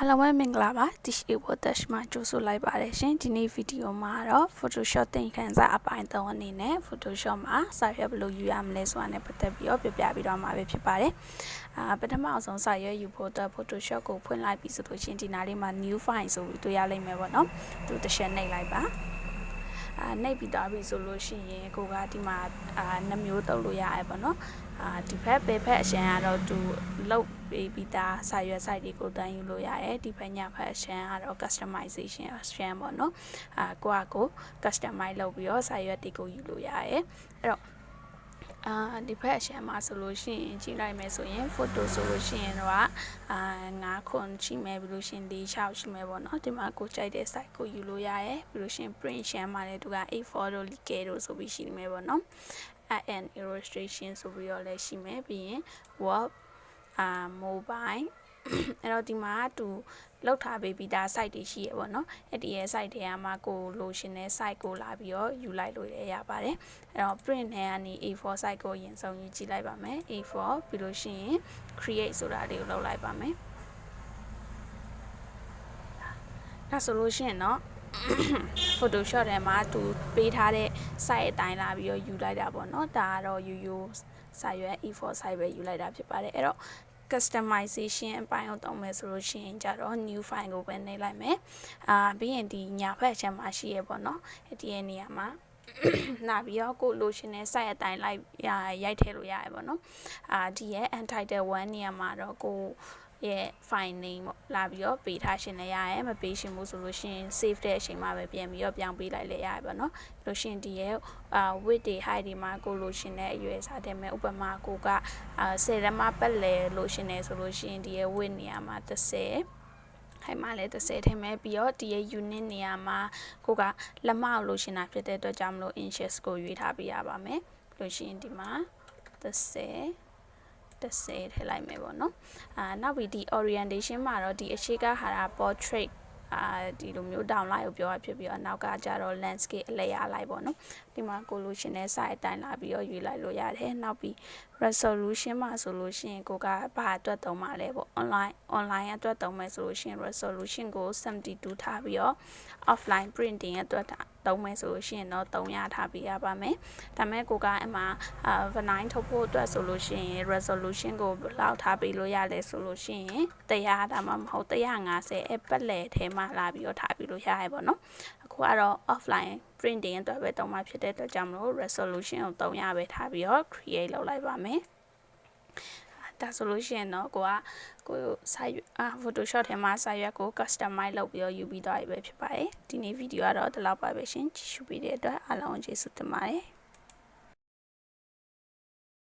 အားလုံးပဲမင်္ဂလာပါ Tish Evo Dash မှာကြိုဆိုလိုက်ပါတယ်ရှင်ဒီနေ့ဗီဒီယိုမှာတော့ Photoshop သင်ခန်းစာအပိုင်း3အနေနဲ့ Photoshop မှာစာရွက်ဘယ်လိုယူရမလဲဆိုတာနဲ့ပတ်သက်ပြီးတော့ပြပြပြီးတော့မှာပဲဖြစ်ပါတယ်အာပထမအဆုံးစာရွက်ယူဖို့အတွက် Photoshop ကိုဖွင့်လိုက်ပြီဆိုလို့ရှင်ဒီနားလေးမှာ new file ဆိုပြီးတွေ့ရလိမ့်မယ်ပေါ့နော်သူတစ်ချက်နှိပ်လိုက်ပါ အာနှိပ်ပြီးသားပြီဆိုလို့ရှိရင်ကိုကဒီမှာအာနှမျိုးတုပ်လို့ရတယ်ပေါ့နော်အာဒီဘက်ပေဖက်အရှမ်းကတော့သူလုတ်ပေးပြီးသားစာရွက် site တွေကိုတန်းယူလို့ရတယ်ဒီဘက်ညဘက်အရှမ်းကတော့ customization အရှမ်းပေါ့နော်အာကိုကကို customize လုပ်ပြီးတော့စာရွက်တွေကိုယူလို့ရတယ်အဲ့တော့ အာဒီဘက်အရှမ်းမှာဆိုလို့ရှိရင်ကြည့်လိုက်မယ်ဆိုရင် photo ဆိုလို့ရှိရင်တော့အာ9ခွန်ရှိမယ်ပြီးလို့ရှိရင်၄6ရှိမယ်ပေါ့နော်ဒီမှာကိုကြိုက်တဲ့ site ကိုယူလို့ရတယ်ပြီးလို့ရှိရင် print ရှမ်းမှာလည်းသူက A4 တို့ Liquid တို့ဆိုပြီးရှိနေမယ်ပေါ့နော် and illustration ဆိုပြီးတော့လည်းရှိမယ်ပြီးရင် web အာ mobile အဲ့တော့ဒီမှာသူလောက်ထားပေးပြီးသား site တွေရှိရပေါ့နော်အဲ့ဒီရဲ့ site တွေကမှကိုလိုရှင်တဲ့ site ကိုလာပြီးတော့ယူလိုက်လို့ရပါတယ်အဲ့တော့ print နဲ့ကနေ A4 site ကိုအရင်ဆုံးယူကြည့်လိုက်ပါမယ် A4 ပြီးလို့ရှိရင် create ဆိုတာလေးကိုလုပ်လိုက်ပါမယ်ဒါဆိုလို့ရှိရင်တော့ Photoshop ထဲမှာသူပေးထားတဲ့ site အတိုင်းလာပြီးတော့ယူလိုက်တာပေါ့နော်ဒါကတော့ယူယူစာရွက် E4 site ပဲယူလိုက်တာဖြစ်ပါတယ်အဲ့တော့ customization အပိုင်းကိုတုံးမယ်ဆိုလို့ရှိရင်ကြတော့ new file ကိုပဲနှိပ်လိုက်မယ်အာပြီးရင်ဒီညာဘက်အချက်မှာရှိရပေါ့နော်ဒီရဲ့နေရာမှာနာပြီးတော့ကိုလိုရှင်တဲ့ site အတိုင်းလိုက်ရိုက်ထည့်လို့ရတယ်ပေါ့နော်အာဒီရဲ့ untitled 1နေရာမှာတော့ကို ရဲ့ file name ပေါ့လာပြီးတော့ပေးထားရှင်လည်းရတယ်မပေးရှင်ဘူးဆိုလို့ရှိရင် save တဲ့အချိန်မှာပဲပြန်ပြီးတော့ပြောင်းပေးလိုက်လည်းရတယ်ပေါ့နော်လို့ရှင်ဒီရဲ့အာ width တွေ height တွေမှာကိုလို့ရှင်တဲ့အရွယ်စားတယ်မဲ့ဥပမာကိုကအာ10ရမပတ်လဲလို့ရှင်နေဆိုလို့ရှိရင်ဒီရဲ့ width နေရာမှာ30ခိုင်မှလည်း30ထင်မဲ့ပြီးတော့ဒီရဲ့ unit နေရာမှာကိုကလက်မအောင်လို့ရှင်တာဖြစ်တဲ့အတွက်ကြောင့်မလို့ inches ကိုရွေးထားပေးရပါမယ်လို့ရှိရင်ဒီမှာ30 30ထည့်လိုက်မယ်ပေါ့နော်အာနောက်ပြီးဒီ orientation မှာတော့ဒီအရှိကဟာတာ portrait အာဒီလိုမျိုး downline ကိုပြောရဖြစ်ပြီးတော့နောက်ကကြတော့ landscape အလဲရလိုက်ပေါ့နော်ဒီမှာကိုလိုရှင်တဲ့ site အတိုင်းလာပြီးတော့ယူလိုက်လို့ရတယ်နောက်ပြီး resolution မှာဆိုလို့ရှိရင်ကိုကဘာအတွက်သုံးပါလဲပေါ့ online online အတွက်သုံးမယ်ဆိုလို့ရှိရင် resolution ကို72ထားပြီးတော့ offline printing အတွက်သုံးမယ်ဆိုလို့ရှိရင်တော့300ထားပေးရပါမယ်ဒါမဲ့ကိုကအမှအာ vinyl ထုတ်ဖို့အတွက်ဆိုလို့ရှိရင် resolution ကိုဘယ်လောက်ထားပေးလို့ရလဲဆိုလို့ရှိရင်100ဒါမှမဟုတ်150အပတ်လည်ထဲမှာလာပြီးတော့ထားပြီးလို့ရရပါတော့အခုကတော့ offline printing အတွက်ပဲတုံးမှဖြစ်တဲ့အတွက်ကြောင့်မလို့ resolution ကို300ပဲထားပြီးတော့ create လုပ်လိုက်ပါမယ် ဒါဆိုလို့ရှိရင်တော့ကိုကကိုစာရွက်အာ Photoshop ထဲမှာစာရွက်ကို customize လုပ်ပြီးတော့ယူပြီးသွားပြီပဲဖြစ်ပါတယ်ဒီနေ့ဗီဒီယိုကတော့ဒီလောက်ပါပဲရှင်ကြည့်ရှုပေးတဲ့အတွက်အားလုံးကျေးဇူးတင်ပါတယ်